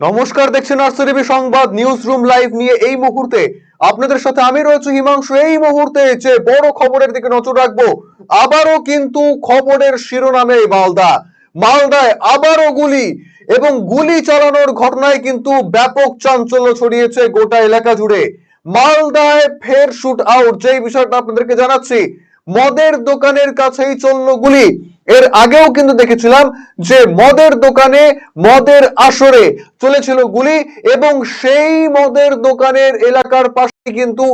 নমস্কার, দেখছেন আরসিবি সংবাদ নিউজ রুম লাইভ নিয়ে এই মুহূর্তে আপনাদের সাথে আমি রয়েছে হিমাংশু। এই মুহূর্তে যে বড় খবরের দিকে নজর রাখব, আবারও কিন্তু খবরের শিরোনামে মালদা। মালদায় আবারও গুলি এবং গুলি চালানোর ঘটনায় কিন্তু ব্যাপক চাঞ্চল্য ছড়িয়েছে গোটা এলাকা জুড়ে। মালদায় ফের শুট আউট যেই বিষয়টা আপনাদেরকে জানাচ্ছি, মদের দোকানের কাছেই চলল গুলি। এর আগেও কিন্তু দেখেছিলাম যে মদের দোকানে মদের আসরে চলেছিল গুলি এবং সেই মদের দোকানের এলাকার পাশে কিন্তু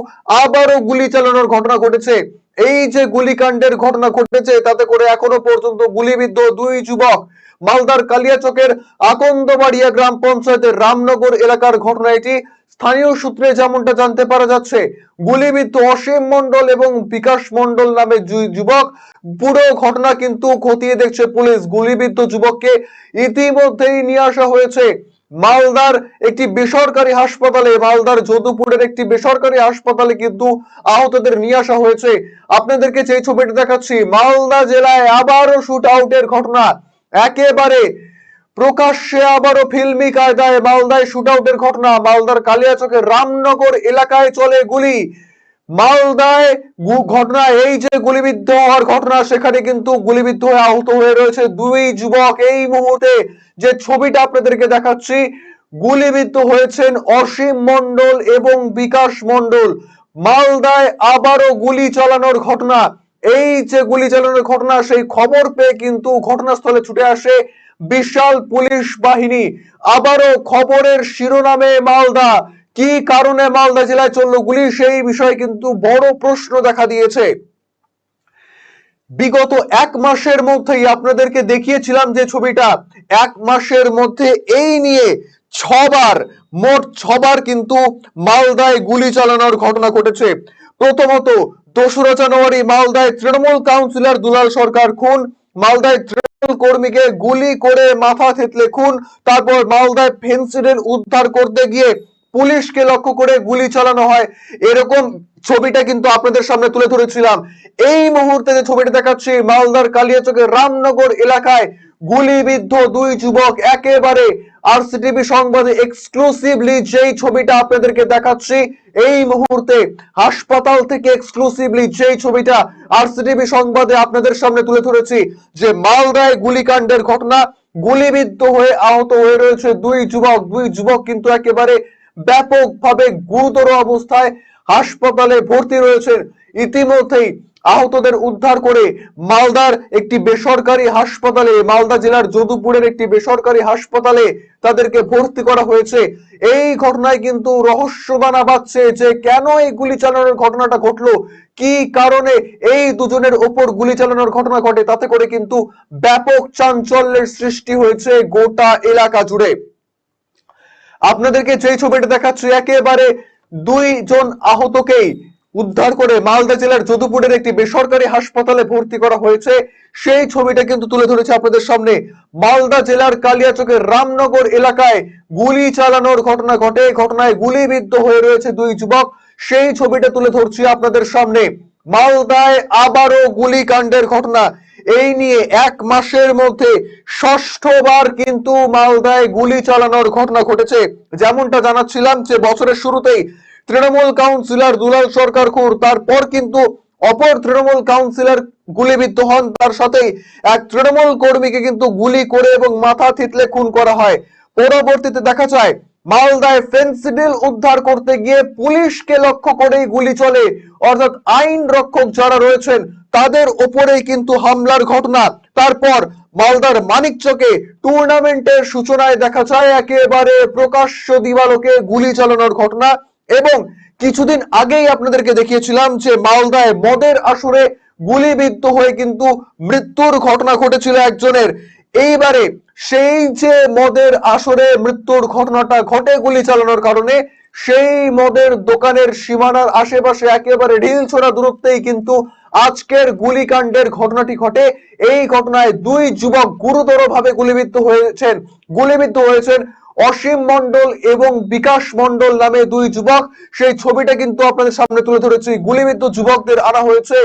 আবারও গুলি চালানোর ঘটনা ঘটেছে। এই যে গুলিকাণ্ডের ঘটনা ঘটেছে, তাতে করে এখনও পর্যন্ত গুলিবিদ্ধ দুই যুবক। মালদার কালিয়াচকের আকন্দবাড়িয়া গ্রাম পঞ্চায়েতের রামনগর এলাকার ঘটনা এটি। স্থানীয় সূত্রে যেমনটা জানতে পারা যাচ্ছে, গুলিবিদ্ধ অসীম মন্ডল এবং বিকাশ মন্ডল নামে যুবক। পুরো ঘটনা কিন্তু খতিয়ে দেখছে পুলিশ। গুলিবিদ্ধ যুবককে ইতিমধ্যেই নিয়ে আসা হয়েছে। মালদার একটি বেসরকারি হাসপাতালে, মালদার যদুপুরের একটি বেসরকারি হাসপাতালে কিন্তু আহতদের নিয়ে আসা হয়েছে। আপনাদেরকে যে ছবিটি দেখাচ্ছি, মালদা জেলায় আবারও শুট আউটের ঘটনা। একেবারে প্রকাশ্যে আবারও ফিল্মি কায়দায় মালদায় শুট আউটের ঘটনা। মালদার কালিয়াচকের রামনগর এলাকায় চলে গুলি। মালদায় ঘটনা এই যে গুলিবিদ্ধ হওয়ার ঘটনা, সেখানে কিন্তু গুলিবিদ্ধ হয়ে আহত হয়ে রয়েছে দুই যুবক। এই মুহূর্তে যে ছবিটা আপনাদেরকে দেখাচ্ছি, গুলিবিদ্ধ হয়েছেন অসীম মন্ডল এবং বিকাশ মন্ডল মালদায় আবারও গুলি চালানোর ঘটনা। এই যে গুলি চালানোর ঘটনা, সেই খবর পেয়ে কিন্তু ঘটনাস্থলে ছুটে আসে বিশাল পুলিশ বাহিনী। আবারও খবরের শিরোনামে মালদা। কি কারণে মালদা জেলায় চলল গুলি? সেই বিষয়ে কিন্তু বড় প্রশ্ন দেখা দিয়েছে। বিগত এক মাসের মধ্যেই আপনাদেরকে দেখিয়েছিলাম যে ছবিটা। এক মাসের মধ্যে এই নিয়ে ছবার, মোট ছবার কিন্তু মালদায় গুলি চালানোর ঘটনা ঘটেছে। প্রথমত, দোসরা জানুয়ারি মালদায় তৃণমূল কাউন্সিলর দুলাল সরকার খুন, মালদায় তৃণমূল কর্মীকে গুলি করে মাথা থেতলে খুন, তারপর মালদায় ফেন্সিডিল উদ্ধার করতে গিয়ে পুলিশকে লক্ষ্য করে গুলি চালানো হয়। এরকম ছবিটা কিন্তু আপনাদের সামনে তুলে ধরেছিলাম। এই মুহূর্তে যে ছবিটা দেখাচ্ছি, মালদার কালিয়াচকের রামনগর এলাকায় গুলিবিদ্ধ দুই যুবক, একেবারে আরসিটিভি সংবাদে এক্সক্লুসিভলি যেই ছবিটা আপনাদেরকে দেখাচ্ছি, এই মুহূর্তে হাসপাতাল থেকে এক্সক্লুসিভলি যেই ছবিটা আরসিটিভি সংবাদে আপনাদের সামনে তুলে ধরেছি, যে মালদায় গুলিকাণ্ডের ঘটনা, গুলিবিদ্ধ হয়ে আহত হয়ে রয়েছে দুই যুবক। দুই যুবক কিন্তু একেবারে ব্যাপকভাবে গুরুতর অবস্থায় হাসপাতালে ভর্তি রয়েছেন ইতিমধ্যেই আহতদের উদ্ধার করে মালদার একটি বেসরকারি হাসপাতালে, মালদা জেলার যদুপুরের একটি বেসরকারি হাসপাতালে তাদেরকে ভর্তি করা হয়েছে। এই ঘটনায় কিন্তু রহস্য বানা বাঁধছে যে কেন এই গুলি চালানোর ঘটনাটা ঘটলো, কি কারণে এই দুজনের ওপর গুলি চালানোর ঘটনা ঘটে, তাতে করে কিন্তু ব্যাপক চাঞ্চল্যের সৃষ্টি হয়েছে গোটা এলাকা জুড়ে। আপনাদেরকে যে ছবিটা দেখাচ্ছি একেবারে দুইজন আহতকেই উদ্ধার করে মালদা জেলার যদুপুরের একটি বেসরকারি হাসপাতালে ভর্তি করা হয়েছে। সেই ছবিটা কিন্তু তুলে ধরেছে আপনাদের সামনে। মালদা জেলার কালিয়াচকের রামনগর এলাকায় গুলি চালানোর ঘটনা ঘটে। ঘটনায় গুলিবিদ্ধ হয়ে রয়েছে দুই যুবক। সেই ছবিটা তুলে ধরছি আপনাদের সামনে। মালদায় আবারও গুলিকাণ্ডের ঘটনা। এই নিয়ে এক মাসের মধ্যে ষষ্ঠবার কিন্তু মালদায় গুলি চালানোর ঘটনা ঘটেছে। যেমনটা জানাচ্ছিলাম যে বছরের শুরুতেই তৃণমূল কাউন্সিলর দুলাল সরকার খুর, তারপর কিন্তু অপর তৃণমূল কাউন্সিলর গুলিবিদ্ধ হন। তার সাথেই এক তৃণমূল কর্মীকে কিন্তু গুলি করে এবং মাথা থিতলে খুন করা হয়। পরবর্তীতে দেখা যায়, মালদায় ফেন্সিডিল উদ্ধার করতে গিয়ে পুলিশকে লক্ষ্য করেই গুলি চলে। অর্থাৎ আইন রক্ষক যারা রয়েছেন তাদের ওপরেই কিন্তু হামলার ঘটনা। তারপর মালদার মানিকচকে টুর্নামেন্টের সূচনায় দেখা যায় একেবারে প্রকাশ্য দিবালোকে গুলি চালানোর ঘটনা এবং কিছুদিন আগেই আপনাদেরকে দেখিয়েছিলাম যে মালদায় মদের আসরে গুলিবিদ্ধ হয়ে কিন্তু মৃত্যুর ঘটনা ঘটেছিল একজনের। এইবারে সেই যে মদের আসরে মৃত্যুর ঘটনাটা ঘটে গুলি চালানোর কারণে, সেই মদের দোকানের সীমানার আশেপাশে একেবারে ঢিল ছোড়া দূরত্বেই কিন্তু আজকের গুলিকাণ্ডের ঘটনাটি ঘটে। এই ঘটনায় দুই যুবক গুরুতর ভাবে গুলিবিদ্ধ হয়েছেন। গুলিবিদ্ধ হয়েছেন অসীম মন্ডল এবং বিকাশ মন্ডল নামে দুই যুবক। সেই ছবিটা কিন্তু আপনাদের সামনে তুলে ধরেছি। গুলিবিদ্ধ যুবকদের আনা হয়েছে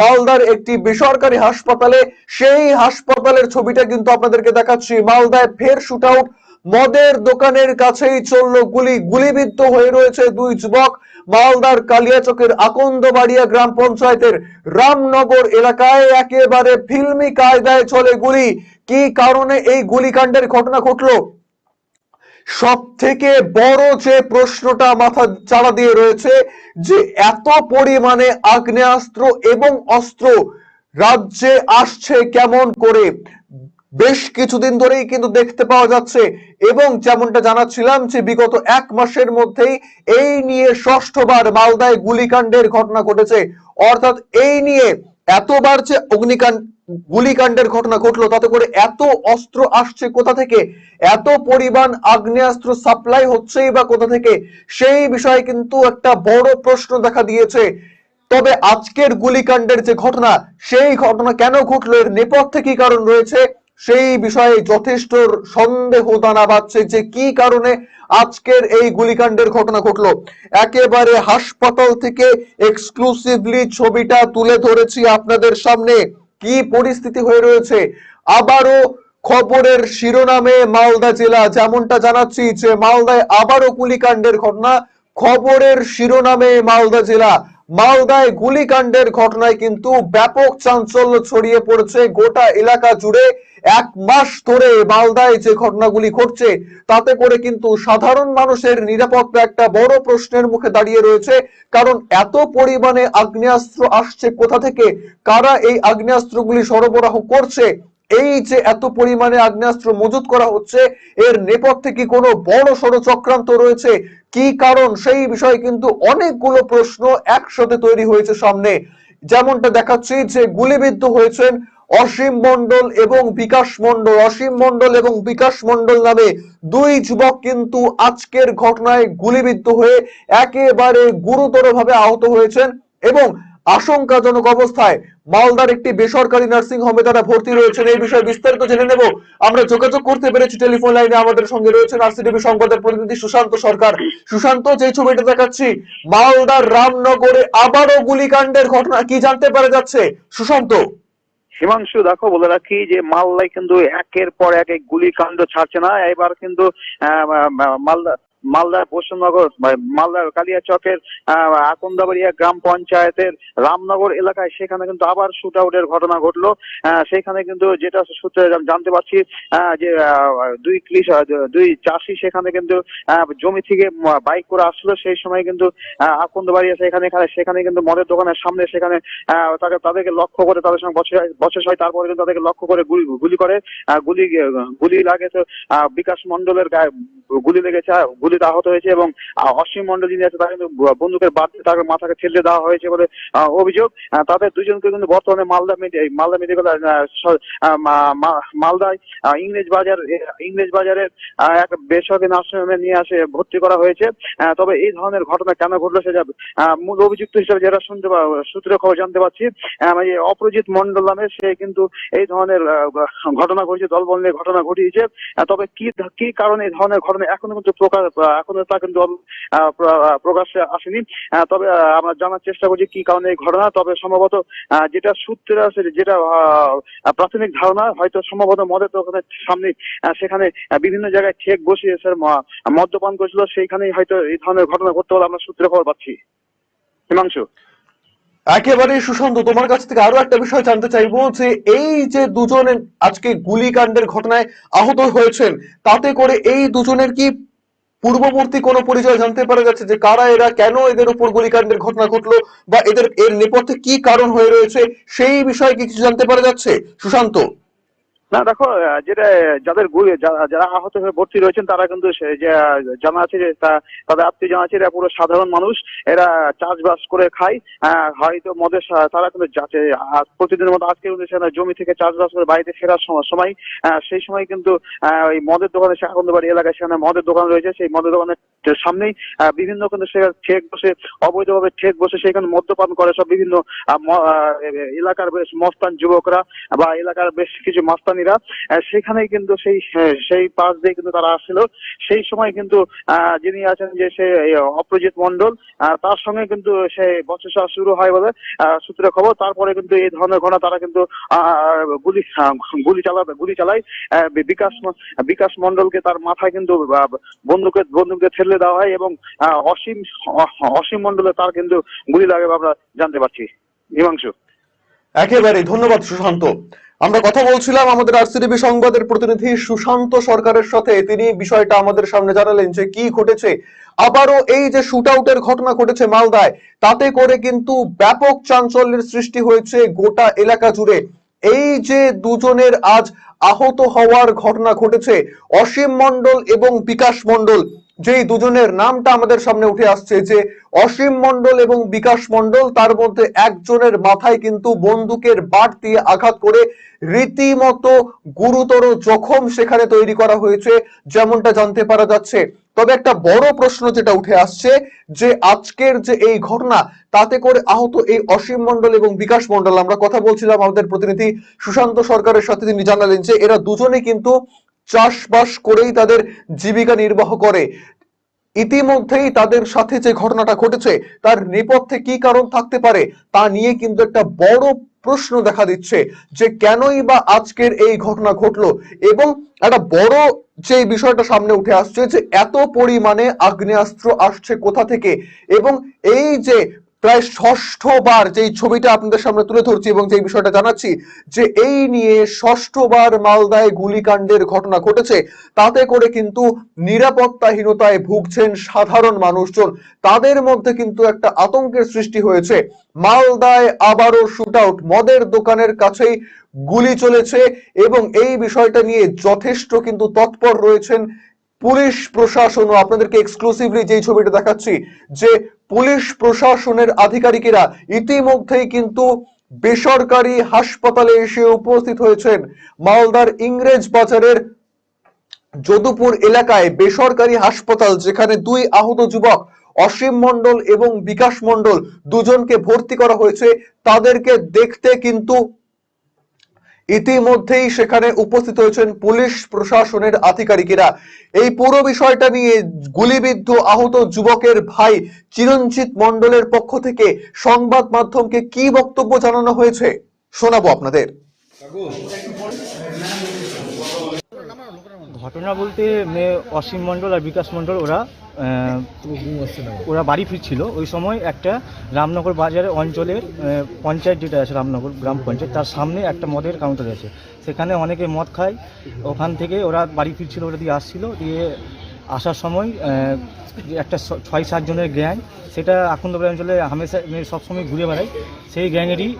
মালদার একটি বেসরকারি হাসপাতালে। সেই হাসপাতালের ছবিটা কিন্তু আপনাদেরকে দেখাচ্ছি। মালদায় ফের শুট আউট মদের দোকানের কাছেই চলল গুলি। গুলিবিদ্ধ হয়ে রয়েছে দুই যুবক। মালদার কালিয়াচকের আকন্দবাড়িয়া গ্রাম পঞ্চায়েতের রামনগর এলাকায় একেবারে ফিল্মি কায়দায় চলে গুলি। কি কারণে এই গুলিকাণ্ডের ঘটনা ঘটলো? সব থেকে বড় যে প্রশ্নটা মাথা চাড়া দিয়ে রয়েছে, যে এত পরিমাণে আগ্নেয়াস্ত্র এবং অস্ত্র রাজ্যে আসছে কেমন করে? বেশ কিছুদিন ধরেই কিন্তু দেখতে পাওয়া যাচ্ছে এবং যেমনটা জানাচ্ছিলাম যে বিগত এক মাসের মধ্যেই এই নিয়ে ষষ্ঠবার মালদায় গুলিকাণ্ডের ঘটনা ঘটেছে। অর্থাৎ এই নিয়ে এতবার যে অগ্নিকাণ্ড, গুলিকাণ্ডের ঘটনা ঘটলো, তাতে করে এত অস্ত্র আসছে কোথা থেকে? এত পরিমাণ আগ্নেয়াস্ত্র সাপ্লাই হচ্ছেই বা কোথা থেকে? সেই বিষয়ে কিন্তু একটা বড় প্রশ্ন দেখা দিয়েছে। তবে আজকের গুলিকাণ্ডের যে ঘটনা, সেই ঘটনা কেন ঘটলো? এর নেপথ্যে কি কারণ রয়েছে? সেই বিষয়ে যথেষ্ট সন্দেহ দানা বাঁধছে যে কি কারণে আজকের এই গুলিকাণ্ডের ঘটনা ঘটলো। একেবারে হাসপাতাল থেকে এক্সক্লুসিভলি ছবিটা তুলে ধরেছি আপনাদের সামনে। কি পরিস্থিতি হয়ে রয়েছে? আবারও খবরের শিরোনামে মালদা জেলা, যেমনটা জানাচ্ছি যে মালদায় আবারও গুলিকাণ্ডের ঘটনা। খবরের শিরোনামে মালদা জেলা মালদায় গুলিকাণ্ডের ঘটনায় কিন্তু ব্যাপক চাঞ্চল্য ছড়িয়ে পড়েছে। গোটা এলাকা জুড়ে এক মাস ধরে মালদায় যে ঘটনাগুলি ঘটছে, তাতে করে কিন্তু সাধারণ মানুষের নিরাপত্তা একটা বড় প্রশ্নের মুখে দাঁড়িয়ে রয়েছে। কারণ এত পরিমাণে আগ্নেয়াস্ত্র আসছে কোথা থেকে? কারা এই আগ্নেয়াস্ত্রগুলি সরবরাহ করছে? এই যে এত পরিমাণে আগ্নেয়াস্ত্র মজুত করা হচ্ছে, এর নেপথ্যে কি কোনো বড় সড় চক্রান্ত রয়েছে? কি কারণ? সেই বিষয়ে কিন্তু অনেকগুলো প্রশ্ন একসাথে তৈরি হয়েছে সামনে। যেমনটা দেখাচ্ছি যে গুলিবিদ্ধ হয়েছেন অসীম মন্ডল এবং বিকাশ মন্ডল অসীম মন্ডল এবং বিকাশ মন্ডল নামে দুই যুবক কিন্তু আজকের ঘটনায় গুলিবিদ্ধ হয়ে একেবারে গুরুতরভাবে আহত হয়েছেন এবং আশঙ্কাজনক অবস্থায় মালদার একটি বেসরকারি নার্সিং হোমে তারা ভর্তি রয়েছেন, এই বিষয়ে বিস্তারিত জেনে নেব। আমরা যোগাযোগ করতে পেরেছি, টেলিফোন লাইনে আমাদের সঙ্গে রয়েছেন আরসিটিভি সংবাদের প্রতিনিধি সুশান্ত সরকার। সুশান্ত, যে ছবিটা দেখাচ্ছি, মালদার রামনগরে আবারও গুলিকাণ্ডের ঘটনা কি জানতে পারা যাচ্ছে? সুশান্ত। হিমাংশু, দেখো, বলে রাখি যে মালদায় কিন্তু একের পর এক গুলিকাণ্ড ছাড়ছে না। এবার কিন্তু মালদা মালদার পশ্চিমনগর মালদার কালিয়াচকের আহ, আকন্দাবাড়িয়া গ্রাম পঞ্চায়েতের রামনগর এলাকায় সেখানে কিন্তু আবার শুট আউটের ঘটনা ঘটলো। সেখানে কিন্তু যেটা সূত্রে জানতে পারছি যে দুই কৃষক দুই চাষি সেখানে কিন্তু জমি থেকে বাইক করে আসলো। সেই সময় কিন্তু আকন্দবাড়িয়া সেখানে এখানে সেখানে কিন্তু মদের দোকানের সামনে সেখানে তাকে তাদেরকে লক্ষ্য করে তাদের সঙ্গে বছর হয় তারপরে কিন্তু তাদেরকে লক্ষ্য করে গুলি গুলি করে গুলি গুলি লাগে তো বিকাশ মন্ডলের গায়ে গুলি লেগেছে গুলিতে আহত হয়েছে এবং অসীম মন্ডল যিনি আছে, তাকে কিন্তু বন্দুকের বাদ তাকে মাথাকে ঠেলে দেওয়া হয়েছে বলে অভিযোগ। তাদের দুজনকে কিন্তু বর্তমানে মালদা মালদা মেডিকেল মালদায় ইংরেজ বাজার ইংরেজ বাজারের এক বেসরকারি নার্সিংহোমে নিয়ে আসে, ভর্তি করা হয়েছে। তবে এই ধরনের ঘটনা কেন ঘটলো সেটা মূল অভিযুক্ত হিসেবে যেটা শুনতে সূত্রে খবর জানতে পারছি এই অপরাজিৎ মন্ডল নামে সে কিন্তু এই ধরনের ঘটনা ঘটেছে, দলবল নিয়ে ঘটনা ঘটিয়েছে। তবে কি কি কারণে এই ধরনের ঘটনা এখনও কিন্তু প্রকাশ এখনও তা কিন্তু প্রকাশ্যে আসেনি। তবে আমরা জানার চেষ্টা করছি কি কারণে এই ঘটনা। তবে সম্ভবত যেটা সূত্রে আছে, যেটা প্রাথমিক ধারণা, হয়তো সম্ভবত মদের দোকানের সামনে সেখানে বিভিন্ন জায়গায় ঠেক বসিয়ে স্যার মদ্যপান করেছিল। সেইখানেই হয়তো এই ধরনের ঘটনা ঘটতে বলে আমরা সূত্রে খবর পাচ্ছি। হিমাংশু। একেবারে সুশান্ত তোমার কাছ থেকে আরও একটা বিষয় জানতে চাইব যে, এই যে দুজনে আজকে গুলিকাণ্ডের ঘটনায় আহত হয়েছেন, তাতে করে এই দুজনের কি পূর্ববর্তী কোনো পরিচয় জানতে পারা যাচ্ছে যে কারা এরা, কেন এদের উপর গুলিকাণ্ডের ঘটনা ঘটলো বা এদের এর নেপথ্যে কি কারণ হয়ে রয়েছে, সেই বিষয়ে কিছু জানতে পারা যাচ্ছে? সুশান্ত। না, দেখো যেটা, যাদের যারা আহত হয়ে ভর্তি রয়েছেন, তারা কিন্তু জানা আছে যে তাদের আত্মীয় জানা আছে, এরা পুরো সাধারণ মানুষ। এরা চাষবাস করে খায় হয়তো মদের তারা কিন্তু প্রতিদিনের মতো আজকে কিন্তু সেখানে জমি থেকে চাষবাস করে বাড়িতে ফেরার সম- সময় সেই সময় কিন্তু ওই মদের দোকানে আনন্দবাড়ি এলাকায় সেখানে মদের দোকান রয়েছে। সেই মদের দোকানের সামনেই বিভিন্ন কিন্তু সেখানে ঠেক বসে, অবৈধভাবে ঠেক বসে সেখানে মদ্যপান করে। সব বিভিন্ন এলাকার বেশ মস্তান যুবকরা বা এলাকার বেশ কিছু মাস্তানি আহ, সেখানেই কিন্তু সেই সেই পাশ দিয়ে কিন্তু তারা আসছিল। সেই সময় কিন্তু যিনি আছেন যে সে অপ্রজিৎ মন্ডল তার সঙ্গে কিন্তু সে বচসা শুরু হয় বলে সূত্রে খবর। তারপরে কিন্তু এই ধরনের ঘটনা তারা কিন্তু গুলি গুলি চালাবে গুলি চালায়। বিকাশ বিকাশ মন্ডলকে তার মাথায় কিন্তু বন্দুকে বন্দুকে ঠেলে দেওয়া হয় এবং অসীম অসীম মন্ডলে তার কিন্তু গুলি লাগে আমরা জানতে পারছি। হিমাংশু। একেবারে ধন্যবাদ সুশান্ত। আমরা কথা বলছিলাম আমাদের আরসিটিভি সংবাদের প্রতিনিধি সুশান্ত সরকারের সাথে। তিনি বিষয়টা আমাদের সামনে জানালেন যে কি ঘটেছে। আবারও এই যে শুট আউটের ঘটনা ঘটেছে মালদায়, তাতে করে কিন্তু ব্যাপক চাঞ্চল্যের সৃষ্টি হয়েছে গোটা এলাকা জুড়ে। এই যে দুজনের আজ আহত হওয়ার ঘটনা ঘটেছে, অসীম মন্ডল এবং বিকাশ মণ্ডল। যেই দুজনের নামটা আমাদের সামনে উঠে আসছে যে অসীম মন্ডল এবং বিকাশ মণ্ডল, তার মধ্যে একজনের মাথায় কিন্তু বন্দুকের বাট দিয়ে আঘাত করে রীতিমতো গুরুতর জখম সেখানে তৈরি করা হয়েছে, যেমনটা জানতে পারা যাচ্ছে। তবে একটা বড় প্রশ্ন যেটা উঠে আসছে, যে আজকের যে এই ঘটনা, তাতে করে আহত এই অসীম মন্ডল এবং বিকাশ মণ্ডল, আমরা কথা বলছিলাম আমাদের প্রতিনিধি সুশান্ত সরকারের সাথে, তিনি জানালেন যে এরা দুজনে কিন্তু চাষবাস করেই তাদের জীবিকা নির্বাহ করে। ইতিমধ্যেই তাদের সাথে যে ঘটনাটা ঘটেছে, তার নেপথ্যে কি কারণ থাকতে পারে, তা নিয়ে কিন্তু একটা বড় প্রশ্ন দেখা দিচ্ছে যে কেনই বা আজকের এই ঘটনা ঘটলো এবং একটা বড় যে বিষয়টা সামনে উঠে আসছে যে এত পরিমাণে আগ্নেয়াস্ত্র আসছে কোথা থেকে এবং এই যে প্রায় ষষ্ঠবার যেই ছবিটা আপনাদের সামনে তুলে ধরছি এবং যে বিষয়টা জানাচ্ছি, যে এই নিয়ে ষষ্ঠবার মালদায় গুলিকাণ্ডের ঘটনা ঘটেছে, তাতে করে কিন্তু নিরাপত্তাহীনতায় ভুগছেন সাধারণ মানুষজন। তাদের মধ্যে কিন্তু একটা আতঙ্কের সৃষ্টি হয়েছে। মালদায় আবারও শুট আউট মদের দোকানের কাছেই গুলি চলেছে এবং এই বিষয়টা নিয়ে যথেষ্ট কিন্তু তৎপর রয়েছেন পুলিশ প্রশাসন আপনাদেরকে এক্সক্লুসিভলি যেই ছবিটা দেখাচ্ছি, যে পুলিশ প্রশাসনের আধিকারিকেরা ইতিমধ্যেই কিন্তু বেসরকারি হাসপাতালে এসে উপস্থিত হয়েছেন। মালদার ইংরেজ বাজারের যদুপুর এলাকায় বেসরকারি হাসপাতাল, যেখানে দুই আহত যুবক, অসীম মণ্ডল এবং বিকাশ মণ্ডল, দুজনকে ভর্তি করা হয়েছে। তাদেরকে দেখতে কিন্তু ইতিমধ্যেই সেখানে উপস্থিত হয়েছেন পুলিশ প্রশাসনের আধিকারিকেরা। এই পুরো বিষয়টা নিয়ে গুলিবিদ্ধ আহত যুবকের ভাই চিরঞ্জিত মণ্ডলের পক্ষ থেকে সংবাদ মাধ্যমকে কি বক্তব্য জানানো হয়েছে, শোনাবো আপনাদের। ঘটনা বলতে মেয়ে অসীম মণ্ডল আর বিকাশ মণ্ডল, ওরা ওরা বাড়ি ফিরছিল। ওই সময় একটা রামনগর বাজারের অঞ্চলের পঞ্চায়েত যেটা আছে, রামনগর গ্রাম পঞ্চায়েত, তার সামনে একটা মদের কাউন্টার আছে। সেখানে অনেকে মদ খায়। ওখান থেকে ওরা বাড়ি ফিরছিল, ওরা দিয়ে আসছিল। দিয়ে আসার সময় একটা ছয় সাতজনের গ্যাং সেটা আখন্দপুর অঞ্চলে হামেশা মানে সবসময় ঘুরে বেড়ায়। সেই গ্যাংয়েরই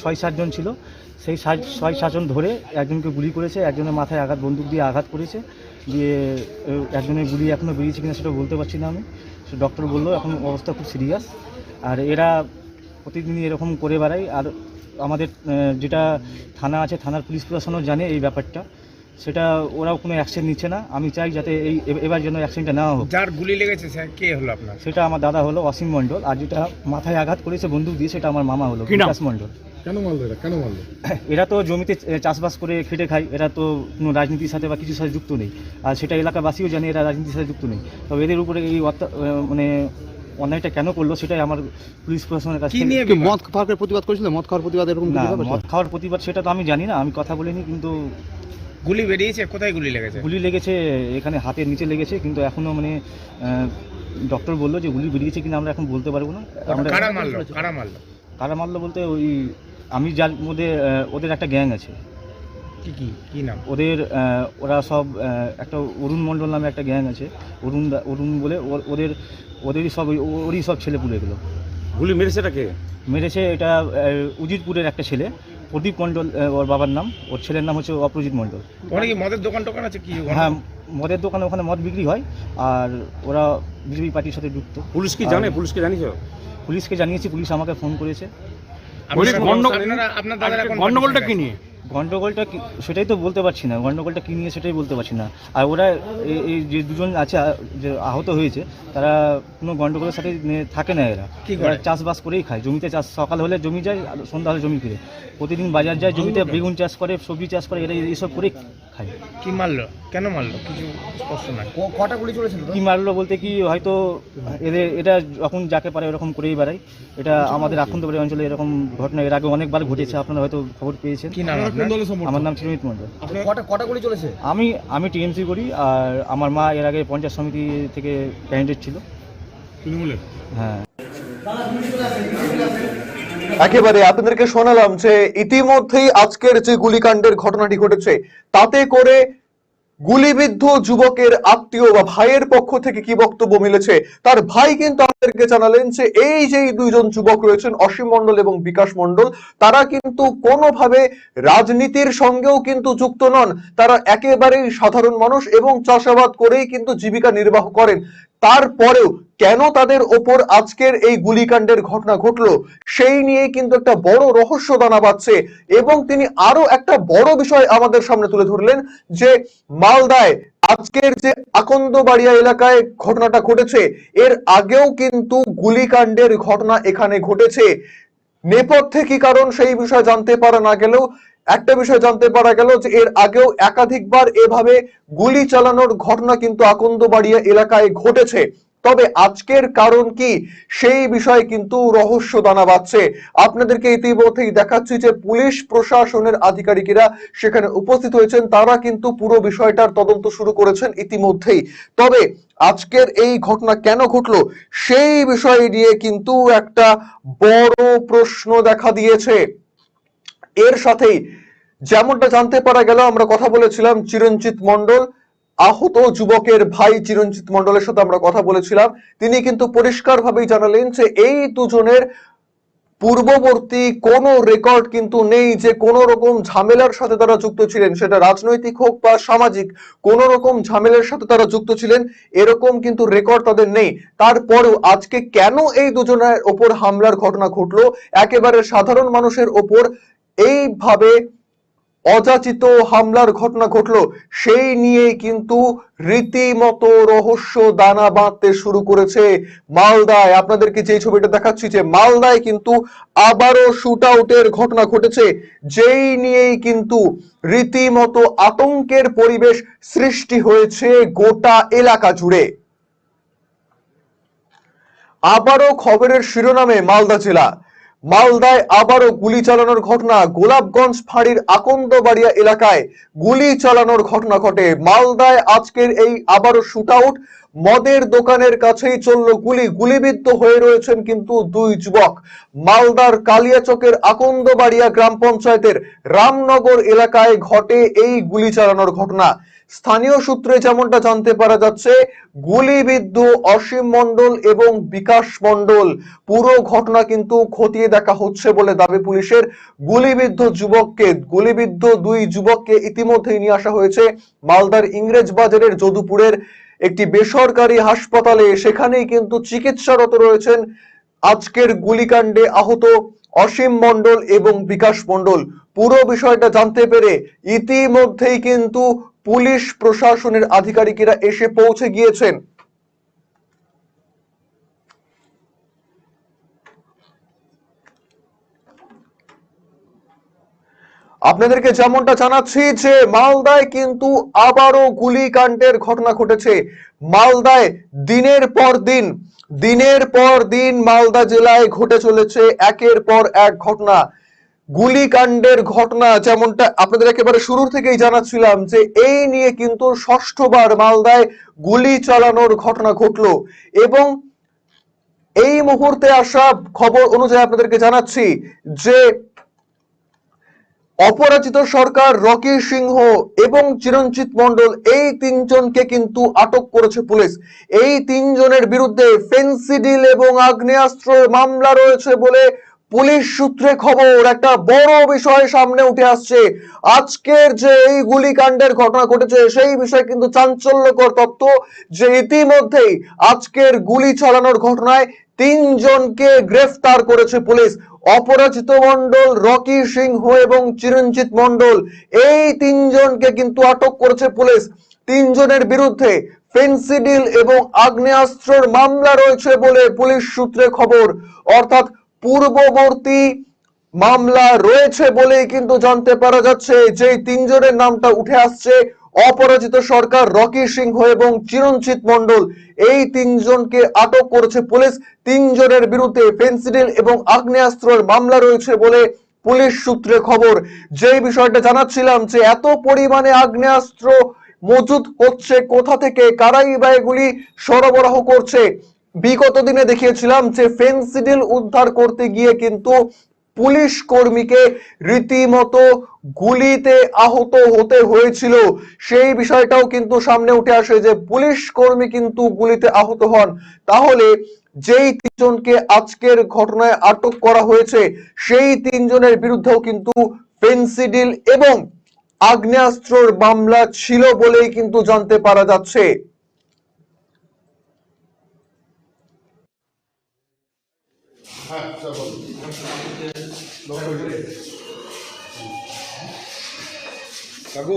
ছয় সাতজন ছিল। সেই ছয় সাতজন ধরে একজনকে গুলি করেছে, একজনের মাথায় আঘাত, বন্দুক দিয়ে আঘাত করেছে। দিয়ে একজনের গুলি এখনও বেরিয়েছে কিনা সেটা বলতে পারছি না আমি। সে ডক্টর বলল এখন অবস্থা খুব সিরিয়াস আর এরা প্রতিদিনই এরকম করে বেড়ায়। আর আমাদের যেটা থানা আছে থানার পুলিশ প্রশাসনও জানে এই ব্যাপারটা। সেটা ওরাও কোনো অ্যাকশন নিচ্ছে না। আমি চাই যাতে এই এবার যেন অ্যাকশনটা নেওয়া হোক। যার গুলি লেগেছে স্যার কে হলো আপনার? সেটা আমার দাদা হলো অসীম মণ্ডল। আর যেটা মাথায় আঘাত করেছে বন্দুক দিয়ে সেটা আমার মামা হলো বিকাশ মণ্ডল। কেন মারলো এরা কেন মারলো? এরা তো জমিতে চাষবাস করে খেটে খায় এরা তো কোনো রাজনীতির সাথে বা কিছুর সাথে যুক্ত নেই। আর সেটা এলাকাবাসীও জানে এরা রাজনীতির সাথে যুক্ত নেই। তবে এদের উপরে এই মানে অন্যায়টা কেন করল সেটাই আমার পুলিশ প্রশাসনের কাছে কি নিয়ে মদ খাওয়ার প্রতিবাদ করেছিল? মদ খাওয়ার প্রতিবাদ এরকম? মদ খাওয়ার প্রতিবাদ সেটা তো আমি জানি না আমি কথা বলিনি কিন্তু গুলি বেরিয়েছে? কোথায় গুলি লেগেছে? গুলি লেগেছে এখানে হাতের নিচে লেগেছে কিন্তু এখনও মানে ডক্টর বলল যে গুলি বেরিয়েছে কিনা আমরা এখন বলতে পারব না। আমরা কারা মারলো? কারা মারলো? কারা মারলো বলতে ওই আমি যার মধ্যে ওদের একটা গ্যাং আছে। কি কি কি নাম? ওদের ওরা সব একটা অরুণ মণ্ডল নামে একটা গ্যাং আছে। অরুণ দা- অরুণ বলে ওদের ওদেরই সব ওরই সব ছেলে পুলে এগুলো গুলি মেরেছে কে? মেরেছে এটা আহ, উজিরপুরের একটা ছেলে প্রদীপ মণ্ডল ওর বাবার নাম। ওর ছেলের নাম হচ্ছে অপ্রজিৎ মণ্ডল। ওখানে কি মদের দোকান টোকান আছে কি? হ্যাঁ মদের দোকানে ওখানে মদ বিক্রি হয় আর ওরা বিজেপি পার্টির সাথে যুক্ত। পুলিশ কি জানে? পুলিশকে জানিস পুলিশকে জানিয়েছি পুলিশ আমাকে ফোন করেছে। গন্ডগোলটা কি নিয়ে? গন্ডগোলটা কি- সেটাই তো বলতে পারছি না। গন্ডগোলটা কি নিয়ে সেটাই বলতে পারছি না। আর ওরা এই- এই যে দুজন আছে আ- যে আহত হয়েছে তারা কোনো গন্ডগোলের সাথে নে- থাকে না এরা। কি করে? এরা চাষবাস করেই খায়। জমিতে চাষ সকাল হলে জমি যায় আর সন্ধ্যা হলে জমি ফিরে। প্রতিদিন বাজার যায় জমিতে বেগুন চাষ করে সবজি চাষ করে এরা এইসব করেই খায়। কি মারলো? কেন মারলো? কিছু স্পষ্ট নয়। কটা গুলি চলেছিল? কি মারলো বলতে কি হয়তো এদের এটা যখন যাকে পারে এরকম করেই বেড়ায়। এটা আমাদের আখন্দবাড়ি অঞ্চলে এরকম ঘটনা এর আগে অনেকবার ঘটেছে। আপনারা হয়তো খবর পেয়েছেন। কি নাম আপনার? আমার নাম চিরমিত মন্ডল কটা কটা গুলি চলেছে? আমি আমি টিএমসি করি আর আমার মা এর আগে পঞ্চায়েত সমিতি থেকে ক্যান্ডিডেট ছিল। তৃণমূলের? হ্যাঁ। একেবারে আপনাদেরকে শোনালাম যে ইতিমধ্যেই আজকের যে গুলিকাণ্ডের ঘটনাটি ঘটেছে তাতে করে গুলিবিদ্ধ যুবকের আত্মীয় বা ভাইয়ের পক্ষ থেকে কি বক্তব্য মিলেছে? তার ভাই কিন্তু আমাদেরকে জানালেন যে এই যে দুইজন যুবক রয়েছেন, অসীম মন্ডল এবং বিকাশ মন্ডল তারা কিন্তু কোনোভাবে রাজনীতির সঙ্গেও কিন্তু যুক্ত নন। তারা একেবারেই সাধারণ মানুষ এবং চাষাবাদ করেই কিন্তু জীবিকা নির্বাহ করেন। তারপরেও কেন তাদের ওপর আজকের এই গুলিকাণ্ডের ঘটনা ঘটলো, সেই নিয়ে কিন্তু একটা বড় রহস্য দানা বাঁধছে এবং তিনি আরও একটা বড় বিষয় আমাদের সামনে তুলে ধরলেন যে মালদায় আজকের যে আকন্দবাড়িয়া এলাকায় ঘটনাটা ঘটেছে, এর আগেও কিন্তু গুলিকাণ্ডের ঘটনা এখানে ঘটেছে। নেপথ্যে কি কারণ সেই বিষয় জানতে পারা না গেলেও একটা বিষয় জানতে পারা গেল যে এর আগেও একাধিকবার এভাবে গুলি চালানোর ঘটনা কিন্তু আকন্দবাড়িয়া এলাকায় ঘটেছে। তবে আজকের কারণ কি সেই বিষয়ে কিন্তু রহস্য দানা বাঁধছে। আপনাদেরকে ইতিমধ্যেই দেখাচ্ছি যে পুলিশ প্রশাসনের আধিকারিকেরা সেখানে উপস্থিত হয়েছেন। তারা কিন্তু পুরো বিষয়টার তদন্ত শুরু করেছেন ইতিমধ্যেই। তবে আজকের এই ঘটনা কেন ঘটলো সেই বিষয় নিয়ে কিন্তু একটা বড় প্রশ্ন দেখা দিয়েছে। এর সাথেই যেমনটা জানতে পারা গেল, আমরা কথা বলেছিলাম চিরঞ্জিত মন্ডল আহত যুবকের ভাই চিরঞ্জিত মন্ডলের সাথে আমরা কথা বলেছিলাম। তিনি কিন্তু পরিষ্কারভাবেই জানালেন যে এই দুজনের পূর্ববর্তী কোনো রেকর্ড কিন্তু নেই যে কোন রকম ঝামেলার সাথে তারা যুক্ত ছিলেন। সেটা রাজনৈতিক হোক বা সামাজিক, কোন রকম ঝামেলার সাথে তারা যুক্ত ছিলেন, এরকম কিন্তু রেকর্ড তাদের নেই। তারপরেও আজকে কেন এই দুজনের ওপর হামলার ঘটনা ঘটলো? একেবারে সাধারণ মানুষের ওপর এইভাবে অযাচিত হামলার ঘটনা ঘটলো, সেই নিয়ে কিন্তু রীতিমতো রহস্য দানা বাঁধতে শুরু করেছে মালদায়। আপনাদেরকে যে ছবিটা দেখাচ্ছি যে মালদায় কিন্তু আবারও শুট আউটের ঘটনা ঘটেছে, যেই নিয়েই কিন্তু রীতিমতো আতঙ্কের পরিবেশ সৃষ্টি হয়েছে গোটা এলাকা জুড়ে। আবারও খবরের শিরোনামে মালদা জেলা। মালদায় আবারও গুলি চালানোর ঘটনা। গোলাপগঞ্জ ফাঁড়ির আকন্দবাড়িয়া এলাকায় গুলি চালানোর ঘটনা ঘটে। মালদায় আজকের এই আবারও শুট আউট মদের দোকানের কাছেই চলল গুলি। গুলিবিদ্ধ হয়ে রয়েছেন কিন্তু দুই যুবক। মালদার কালিয়াচকের আকন্দবাড়িয়া গ্রাম পঞ্চায়েতের রামনগর এলাকায় ঘটে এই গুলি চালানোর ঘটনা। স্থানীয় সূত্রে যেমনটা জানতে পারা যাচ্ছে, গুলিবিদ্ধ অসীম মণ্ডল এবং বিকাশ মণ্ডল, পুরো ঘটনা কিন্তু খতিয়ে দেখা হচ্ছে বলে দাবি পুলিশের। গুলিবিদ্ধ যুবককে, গুলিবিদ্ধ দুই যুবককে ইতিমধ্যেই নিয়ে আসা হয়েছে মালদার ইংরেজ বাজারের যদুপুরের একটি বেসরকারি হাসপাতালে। সেখানেই কিন্তু চিকিৎসারত রয়েছেন আজকের গুলিকাণ্ডে আহত অসীম মণ্ডল এবং বিকাশ মণ্ডল। পুরো বিষয়টা জানতে পেরে ইতিমধ্যেই কিন্তু পুলিশ প্রশাসনের আধিকারিকেরা এসে পৌঁছে গিয়েছেন। আপনাদেরকে যেমনটা জানাচ্ছি যে মালদায় কিন্তু আবারও গুলিকাণ্ডের ঘটনা ঘটেছে। মালদায় দিনের পর দিন, দিনের পর দিন মালদা জেলায় ঘটে চলেছে একের পর এক ঘটনা। গুলিকাণ্ডের ঘটনা যেমনটা আপনাদের একেবারে শুরুর থেকেই জানাচ্ছিলাম যে এই নিয়ে কিন্তু ষষ্ঠবার মালদায় গুলি চালানোর ঘটনা ঘটলো। এবং এই মুহূর্তে আসা খবর অনুযায়ী আপনাদেরকে জানাচ্ছি যে অপরাজিত সরকার রকি সিংহ এবং চিরঞ্জিত মন্ডল এই তিনজনকে কিন্তু আটক করেছে পুলিশ। এই তিনজনের বিরুদ্ধে ফেন্সিডিল এবং আগ্নেয়াস্ত্র মামলা রয়েছে বলে পুলিশ সূত্রে খবর, একটা বড় বিষয় সামনে উঠে আসছে। আজকের যে এই গুলিকাণ্ডের ঘটনা ঘটেছে, সেই বিষয়ে কিন্তু চাঞ্চল্যকর তথ্য যে ইতিমধ্যেই আজকের গুলি চালানোর ঘটনায় তিনজনকে গ্রেফতার করেছে পুলিশ। অপরাজিত মণ্ডল রকি সিংহ এবং চিরঞ্জিত মন্ডল এই তিনজনকে কিন্তু আটক করেছে পুলিশ। তিনজনের বিরুদ্ধে ফেন্সিডিল এবং আগ্নেয়াস্ত্রের মামলা রয়েছে বলে পুলিশ সূত্রে খবর। অর্থাৎ পূর্ববর্তী মামলা রয়েছে বলেই কিন্তু জানতে পারা যাচ্ছে। যে তিনজনের নামটা উঠে আসছে, অপরাজিত সরকার রকি সিংহ এবং চিরঞ্জিত মণ্ডল। এই তিনজনকে আটক করেছে পুলিশ। তিনজনের বিরুদ্ধে ফেন্সিডিল এবং আগ্নেয়াস্ত্রের মামলা রয়েছে বলে পুলিশ সূত্রে খবর। যেই বিষয়টা জানাচ্ছিলাম যে এত পরিমাণে আগ্নেয়াস্ত্র মজুদ হচ্ছে কোথা থেকে কারাই বা এগুলি সরবরাহ করছে? বিগত দিনে দেখিয়েছিলাম যে ফেন্সিডিল উদ্ধার করতে গিয়ে কিন্তু পুলিশ কর্মীকে রীতিমতো গুলিতে আহত হতে হয়েছিল। সেই বিষয়টাও কিন্তু সামনে উঠে আসে যে পুলিশ কর্মী কিন্তু গুলিতে আহত হন। তাহলে যেই তিনজনকে আজকের ঘটনায় আটক করা হয়েছে, সেই তিনজনের বিরুদ্ধেও কিন্তু ফেন্সিডিল এবং আগ্নেয়াস্ত্রর মামলা ছিল বলেই কিন্তু জানতে পারা যাচ্ছে। কাকু